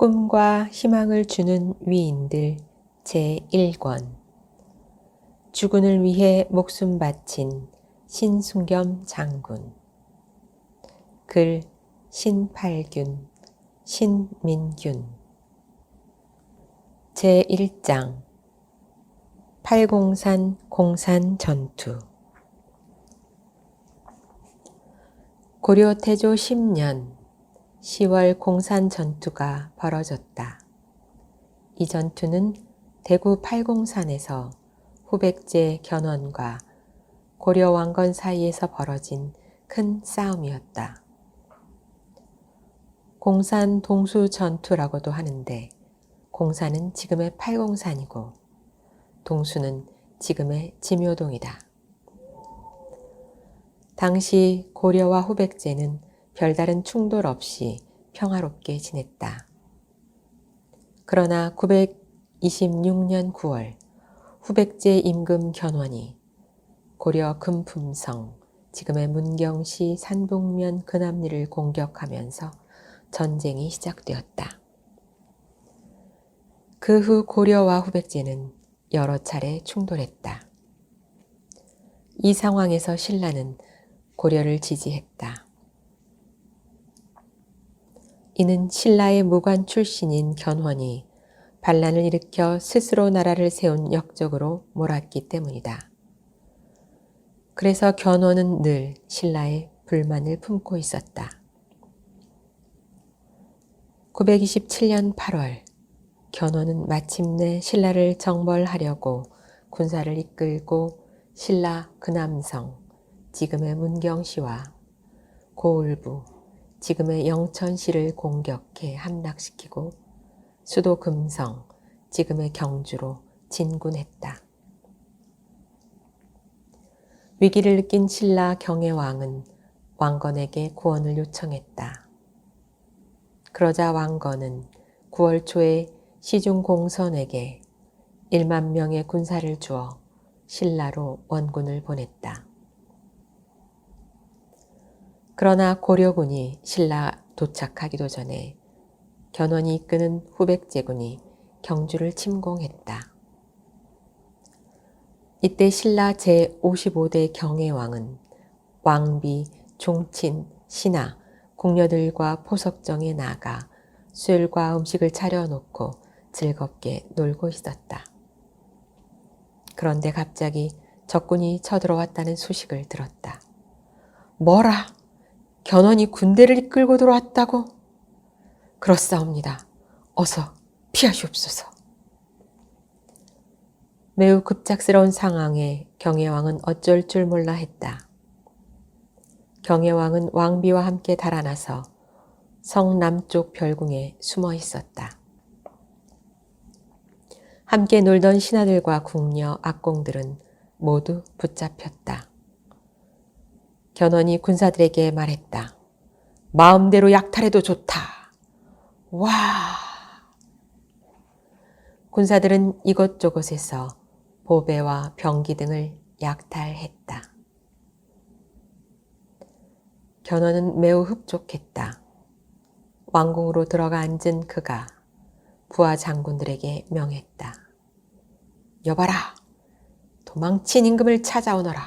꿈과 희망을 주는 위인들 제1권. 주군을 위해 목숨 바친 신순겸 장군. 글 신팔균 신민균. 제1장 팔공산 공산 전투. 고려 태조 10년 10월 공산 전투가 벌어졌다. 이 전투는 대구 팔공산에서 후백제 견훤과 고려 왕건 사이에서 벌어진 큰 싸움이었다. 공산 동수 전투라고도 하는데 공산은 지금의 팔공산이고 동수는 지금의 지묘동이다. 당시 고려와 후백제는 별다른 충돌 없이 평화롭게 지냈다. 그러나 926년 9월 후백제 임금 견훤이 고려 금품성 지금의 문경시 산북면 근암리를 공격하면서 전쟁이 시작되었다. 그 후 고려와 후백제는 여러 차례 충돌했다. 이 상황에서 신라는 고려를 지지했다. 이는 신라의 무관 출신인 견훤이 반란을 일으켜 스스로 나라를 세운 역적으로 몰았기 때문이다. 그래서 견훤은 늘 신라의 불만을 품고 있었다. 927년 8월 견훤은 마침내 신라를 정벌하려고 군사를 이끌고 신라 근암성, 지금의 문경시와 고을부, 지금의 영천시를 공격해 함락시키고 수도 금성, 지금의 경주로 진군했다. 위기를 느낀 신라 경혜왕은 왕건에게 구원을 요청했다. 그러자 왕건은 9월 초에 시중 공선에게 1만 명의 군사를 주어 신라로 원군을 보냈다. 그러나 고려군이 신라 도착하기도 전에 견훤이 이끄는 후백제군이 경주를 침공했다. 이때 신라 제55대 경혜왕은 왕비, 종친, 신하, 궁녀들과 포석정에 나가 술과 음식을 차려놓고 즐겁게 놀고 있었다. 그런데 갑자기 적군이 쳐들어왔다는 소식을 들었다. 뭐라? 견훤이 군대를 이끌고 들어왔다고? 그렇사옵니다. 어서 피하시옵소서. 매우 급작스러운 상황에 경혜왕은 어쩔 줄 몰라 했다. 경혜왕은 왕비와 함께 달아나서 성 남쪽 별궁에 숨어 있었다. 함께 놀던 신하들과 궁녀, 악공들은 모두 붙잡혔다. 견훤이 군사들에게 말했다. 마음대로 약탈해도 좋다. 와! 군사들은 이것저것에서 보배와 병기 등을 약탈했다. 견훤은 매우 흡족했다. 왕궁으로 들어가 앉은 그가 부하 장군들에게 명했다. 여봐라, 도망친 임금을 찾아오너라.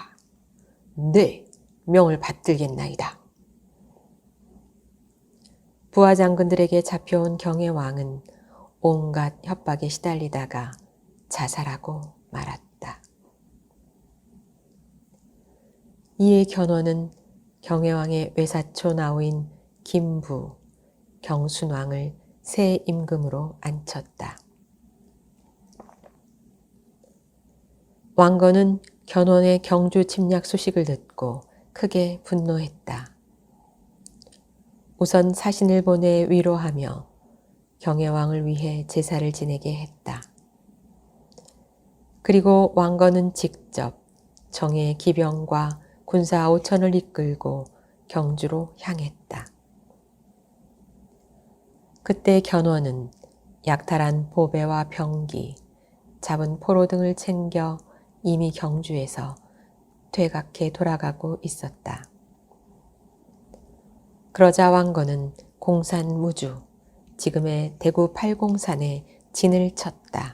네, 명을 받들겠나이다. 부하 장군들에게 잡혀온 경혜왕은 온갖 협박에 시달리다가 자살하고 말았다. 이에 견훤은 경혜왕의 외사초 나오인 김부, 경순왕을 새 임금으로 앉혔다. 왕건은 견훤의 경주 침략 소식을 듣고 크게 분노했다. 우선 사신을 보내 위로하며 경혜왕을 위해 제사를 지내게 했다. 그리고 왕건은 직접 정의 기병과 군사 5천을 이끌고 경주로 향했다. 그때 견훤은 약탈한 보배와 병기, 잡은 포로 등을 챙겨 이미 경주에서 퇴각해 돌아가고 있었다. 그러자 왕건은 공산 무주, 지금의 대구 팔공산에 진을 쳤다.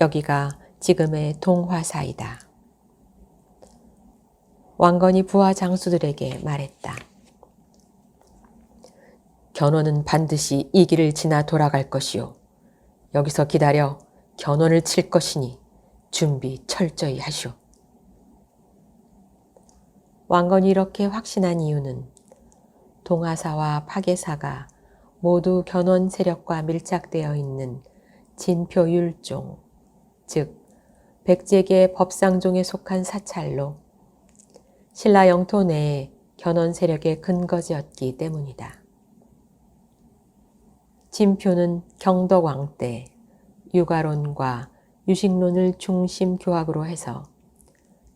여기가 지금의 동화사이다. 왕건이 부하 장수들에게 말했다. 견훤은 반드시 이 길을 지나 돌아갈 것이요. 여기서 기다려 견훤을 칠 것이니 준비 철저히 하시오. 왕건이 이렇게 확신한 이유는 동아사와 파계사가 모두 견훤 세력과 밀착되어 있는 진표율종, 즉 백제계 법상종에 속한 사찰로 신라 영토 내에 견훤 세력의 근거지였기 때문이다. 진표는 경덕왕 때 육아론과 유식론을 중심 교학으로 해서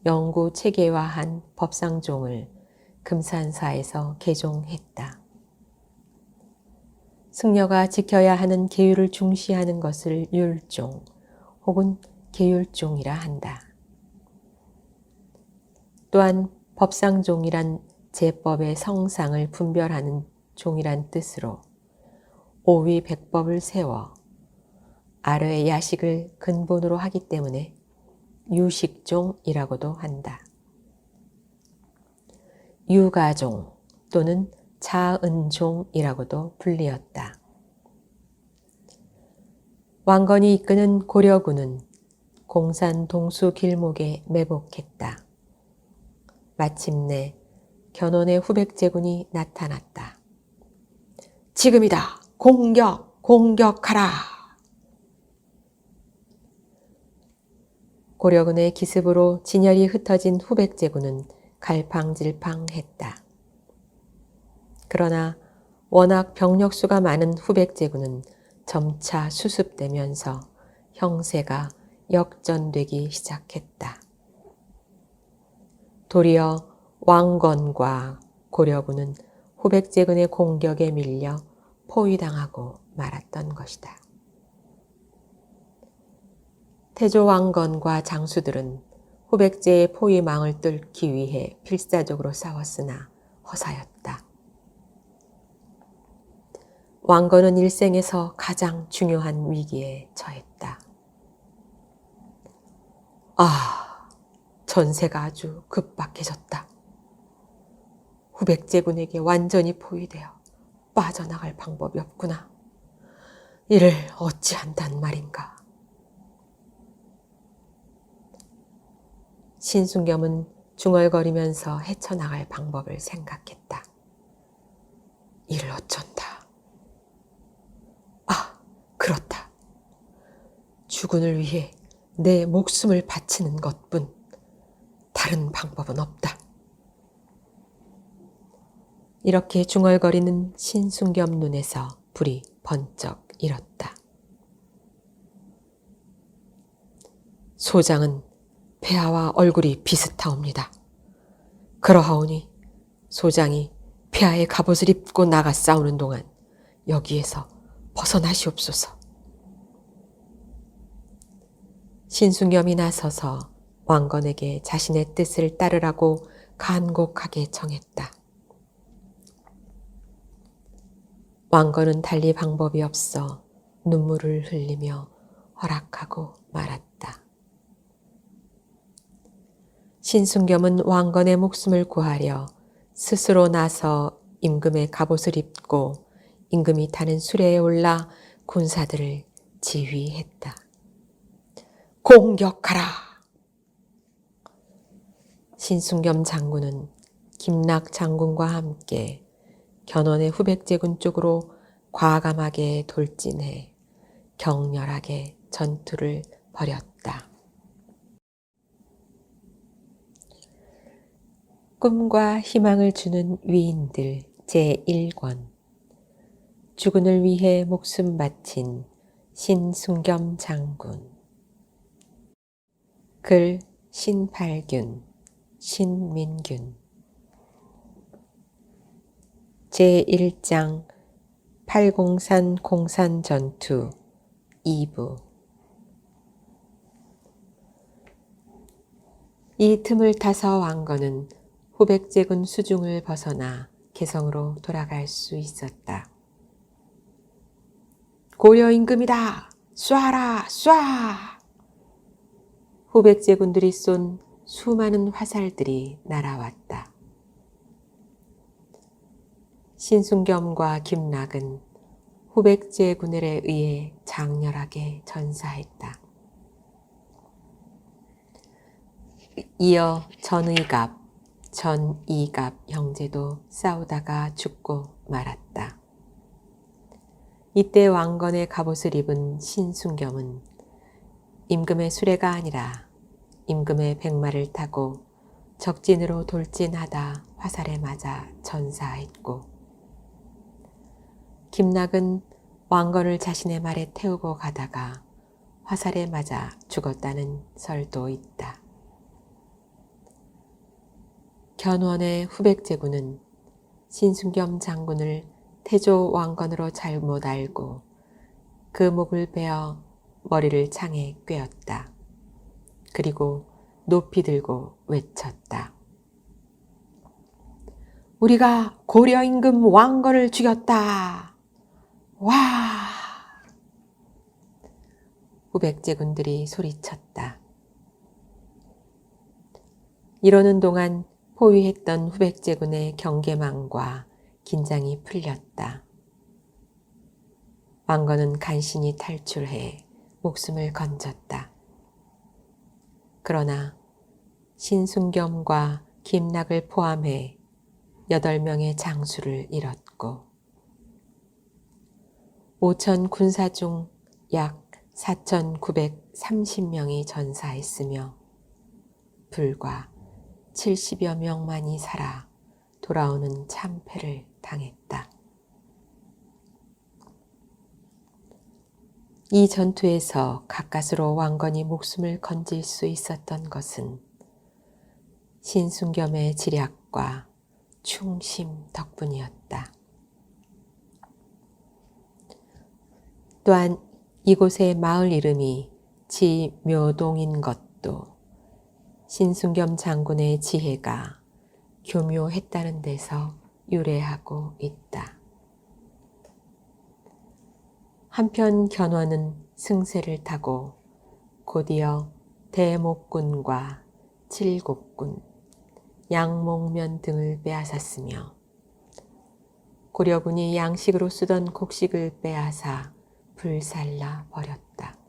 영구 체계화한 법상종을 금산사에서 개종했다. 승려가 지켜야 하는 계율을 중시하는 것을 율종 혹은 계율종이라 한다. 또한 법상종이란 제법의 성상을 분별하는 종이란 뜻으로 오위 백법을 세워 아르의 야식을 근본으로 하기 때문에 유식종이라고도 한다. 유가종 또는 차은종이라고도 불리었다. 왕건이 이끄는 고려군은 공산 동수 길목에 매복했다. 마침내 견훤의 후백제군이 나타났다. 지금이다. 공격, 공격하라. 고려군의 기습으로 진열이 흩어진 후백제군은 갈팡질팡했다. 그러나 워낙 병력수가 많은 후백제군은 점차 수습되면서 형세가 역전되기 시작했다. 도리어 왕건과 고려군은 후백제군의 공격에 밀려 포위당하고 말았던 것이다. 태조 왕건과 장수들은 후백제의 포위망을 뚫기 위해 필사적으로 싸웠으나 허사였다. 왕건은 일생에서 가장 중요한 위기에 처했다. 아, 전세가 아주 급박해졌다. 후백제군에게 완전히 포위되어 빠져나갈 방법이 없구나. 이를 어찌한단 말인가. 신순겸은 중얼거리면서 헤쳐나갈 방법을 생각했다. 이를 어쩐다. 아, 그렇다. 주군을 위해 내 목숨을 바치는 것뿐 다른 방법은 없다. 이렇게 중얼거리는 신순겸 눈에서 불이 번쩍 일었다. 소장은 폐하와 얼굴이 비슷하옵니다. 그러하오니 소장이 폐하의 갑옷을 입고 나가 싸우는 동안 여기에서 벗어나시옵소서. 신순겸이 나서서 왕건에게 자신의 뜻을 따르라고 간곡하게 청했다. 왕건은 달리 방법이 없어 눈물을 흘리며 허락하고 말았다. 신순겸은 왕건의 목숨을 구하려 스스로 나서 임금의 갑옷을 입고 임금이 타는 수레에 올라 군사들을 지휘했다. 공격하라! 신순겸 장군은 김락 장군과 함께 견훤의 후백제군 쪽으로 과감하게 돌진해 격렬하게 전투를 벌였다. 꿈과 희망을 주는 위인들 제1권. 주군을 위해 목숨 바친 신순겸 장군. 글 신팔균 신민균. 제1장 팔공산 공산 전투 2부. 이 틈을 타서 왕건은 후백제군 수중을 벗어나 개성으로 돌아갈 수 있었다. 고려 임금이다. 쏴라, 쏴! 후백제군들이 쏜 수많은 화살들이 날아왔다. 신순겸과 김락은 후백제군에 의해 장렬하게 전사했다. 이어 전의갑, 전 이갑 형제도 싸우다가 죽고 말았다. 이때 왕건의 갑옷을 입은 신순겸은 임금의 수레가 아니라 임금의 백마를 타고 적진으로 돌진하다 화살에 맞아 전사했고 김락은 왕건을 자신의 말에 태우고 가다가 화살에 맞아 죽었다는 설도 있다. 견원의 후백 제군은 신순겸 장군을 태조 왕건으로 잘못 알고 그 목을 베어 머리를 창에 꿰었다. 그리고 높이 들고 외쳤다. 우리가 고려 임금 왕건을 죽였다. 와! 후백제군들이 소리쳤다. 이러는 동안 포위했던 후백제군의 경계망과 긴장이 풀렸다. 왕건은 간신히 탈출해 목숨을 건졌다. 그러나 신순겸과 김락을 포함해 8명의 장수를 잃었고 5천 군사 중 약 4,930명이 전사했으며 불과 70여 명만이 살아 돌아오는 참패를 당했다. 이 전투에서 가까스로 왕건이 목숨을 건질 수 있었던 것은 신순겸의 지략과 충심 덕분이었다. 또한 이곳의 마을 이름이 지묘동인 것도 신순겸 장군의 지혜가 교묘했다는 데서 유래하고 있다. 한편 견훤은 승세를 타고 곧이어 대목군과 칠곡군, 양목면 등을 빼앗았으며 고려군이 양식으로 쓰던 곡식을 빼앗아 불살라 버렸다.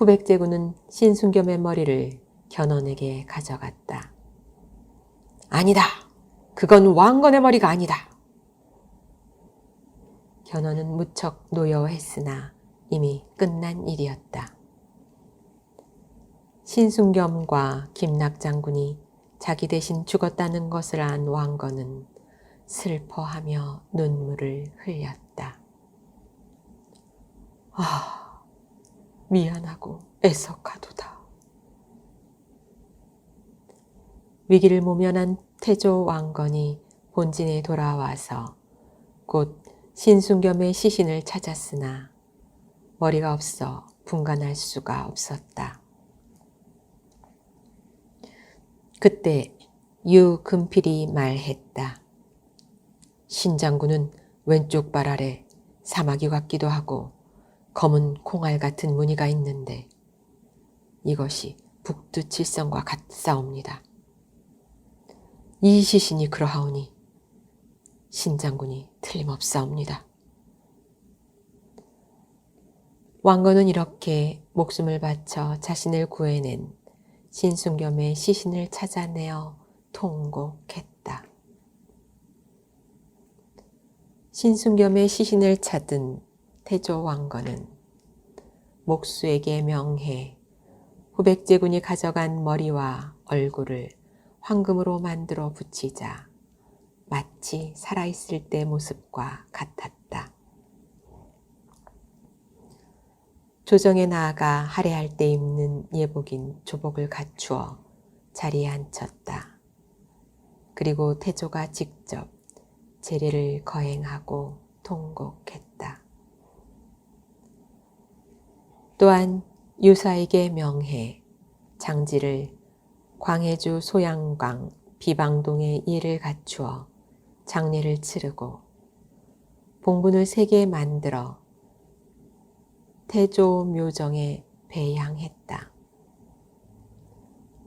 후백제군은 신순겸의 머리를 견훤에게 가져갔다. 아니다. 그건 왕건의 머리가 아니다. 견훤은 무척 노여워했으나 이미 끝난 일이었다. 신순겸과 김낙 장군이 자기 대신 죽었다는 것을 안 왕건은 슬퍼하며 눈물을 흘렸다. 아, 미안하고 애석하도다. 위기를 모면한 태조 왕건이 본진에 돌아와서 곧 신순겸의 시신을 찾았으나 머리가 없어 분간할 수가 없었다. 그때 유금필이 말했다. 신장군은 왼쪽 발 아래 사마귀 같기도 하고 검은 콩알 같은 무늬가 있는데 이것이 북두칠성과 같사옵니다. 이 시신이 그러하오니 신장군이 틀림없사옵니다. 왕건은 이렇게 목숨을 바쳐 자신을 구해낸 신순겸의 시신을 찾아내어 통곡했다. 신순겸의 시신을 찾은 태조 왕건은 목수에게 명해 후백제군이 가져간 머리와 얼굴을 황금으로 만들어 붙이자 마치 살아있을 때 모습과 같았다. 조정에 나아가 할애할 때 입는 예복인 조복을 갖추어 자리에 앉혔다. 그리고 태조가 직접 제례를 거행하고 통곡했다. 또한 유사에게 명해 장지를 광해주 소양강 비방동의 일을 갖추어 장례를 치르고 봉분을 세 개 만들어 태조 묘정에 배양했다.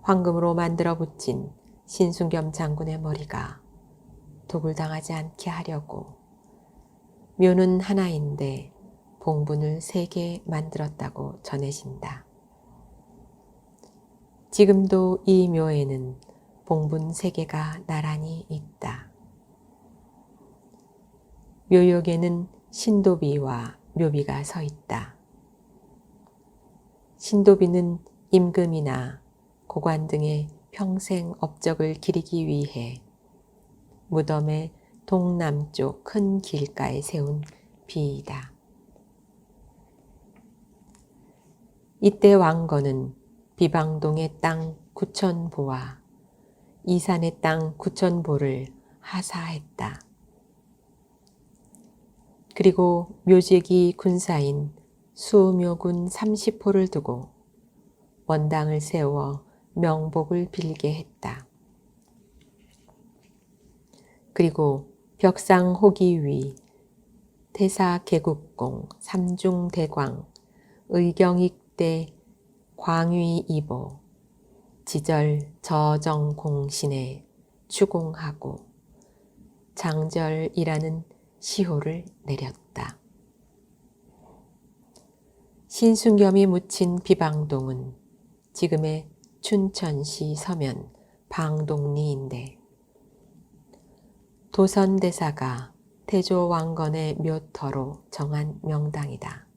황금으로 만들어 붙인 신순겸 장군의 머리가 독을 당하지 않게 하려고 묘는 하나인데 봉분을 세개 만들었다고 전해진다. 지금도 이 묘에는 봉분 세 개가 나란히 있다. 묘역에는 신도비와 묘비가 서 있다. 신도비는 임금이나 고관 등의 평생 업적을 기리기 위해 무덤의 동남쪽 큰 길가에 세운 비이다. 이때 왕건은 비방동의 땅 구천보와 이산의 땅 구천보를 하사했다. 그리고 묘직이 군사인 수묘군 30호를 두고 원당을 세워 명복을 빌게 했다. 그리고 벽상 호기 위 태사 개국공 삼중 대광 의경익 대 광위 이보 지절 저정 공신에 추공하고 장절이라는 시호를 내렸다. 신순겸이 묻힌 비방동은 지금의 춘천시 서면 방동리인데 도선대사가 태조 왕건의 묘터로 정한 명당이다.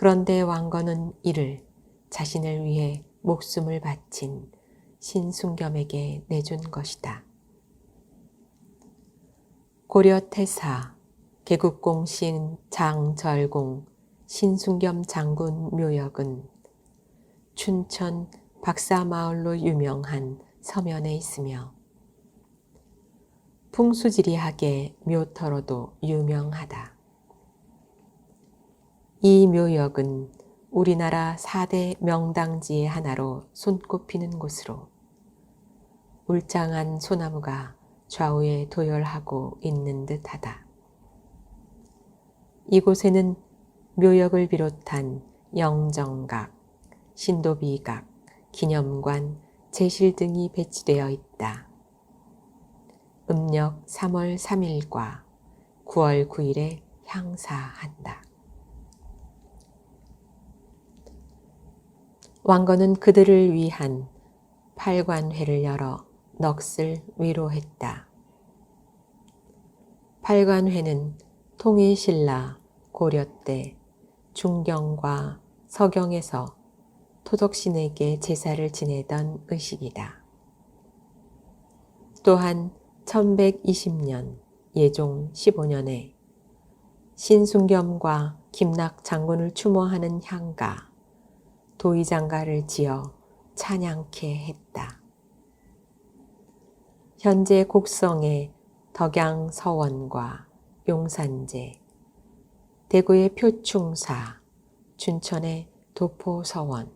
그런데 왕건은 이를 자신을 위해 목숨을 바친 신순겸에게 내준 것이다. 고려 태사 개국공신 장절공 신순겸 장군 묘역은 춘천 박사마을로 유명한 서면에 있으며 풍수지리하게 묘터로도 유명하다. 이 묘역은 우리나라 4대 명당지의 하나로 손꼽히는 곳으로 울장한 소나무가 좌우에 도열하고 있는 듯하다. 이곳에는 묘역을 비롯한 영정각, 신도비각, 기념관, 제실 등이 배치되어 있다. 음력 3월 3일과 9월 9일에 향사한다. 왕건은 그들을 위한 팔관회를 열어 넋을 위로했다. 팔관회는 통일신라 고려 때 중경과 서경에서 토덕신에게 제사를 지내던 의식이다. 또한 1120년 예종 15년에 신순겸과 김낙 장군을 추모하는 향가 도의장가를 지어 찬양케 했다. 현재 곡성의 덕양 서원과 용산제, 대구의 표충사, 춘천의 도포서원,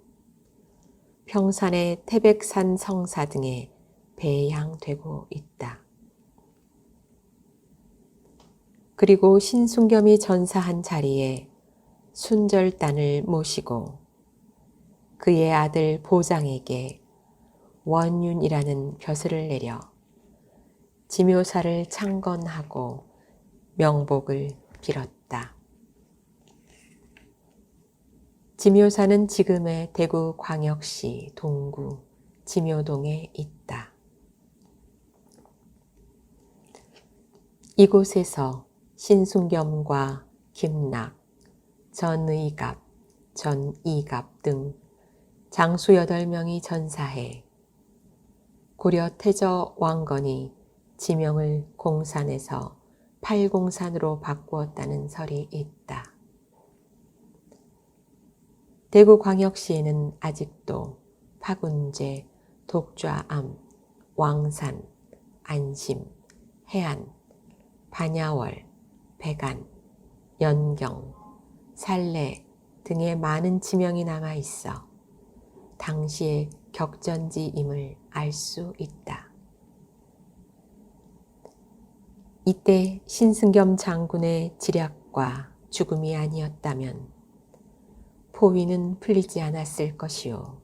평산의 태백산 성사 등에 배양되고 있다. 그리고 신순겸이 전사한 자리에 순절단을 모시고 그의 아들 보장에게 원윤이라는 벼슬을 내려 지묘사를 창건하고 명복을 빌었다. 지묘사는 지금의 대구 광역시 동구 지묘동에 있다. 이곳에서 신순겸과 김낙, 전의갑, 전이갑 등 장수 8명이 전사해 고려 태저 왕건이 지명을 공산에서 팔공산으로 바꾸었다는 설이 있다. 대구광역시에는 아직도 파군제, 독좌암, 왕산, 안심, 해안, 반야월, 백안, 연경, 살래 등의 많은 지명이 남아 있어 당시의 격전지임을 알 수 있다. 이때 신승겸 장군의 지략과 죽음이 아니었다면 포위는 풀리지 않았을 것이요.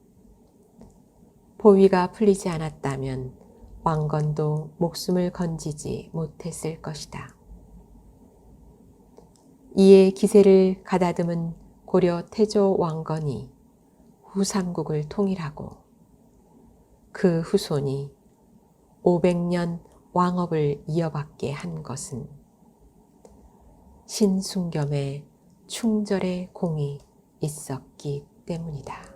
포위가 풀리지 않았다면 왕건도 목숨을 건지지 못했을 것이다. 이에 기세를 가다듬은 고려 태조 왕건이 후삼국을 통일하고 그 후손이 500년 왕업을 이어받게 한 것은 신순겸의 충절의 공이 있었기 때문이다.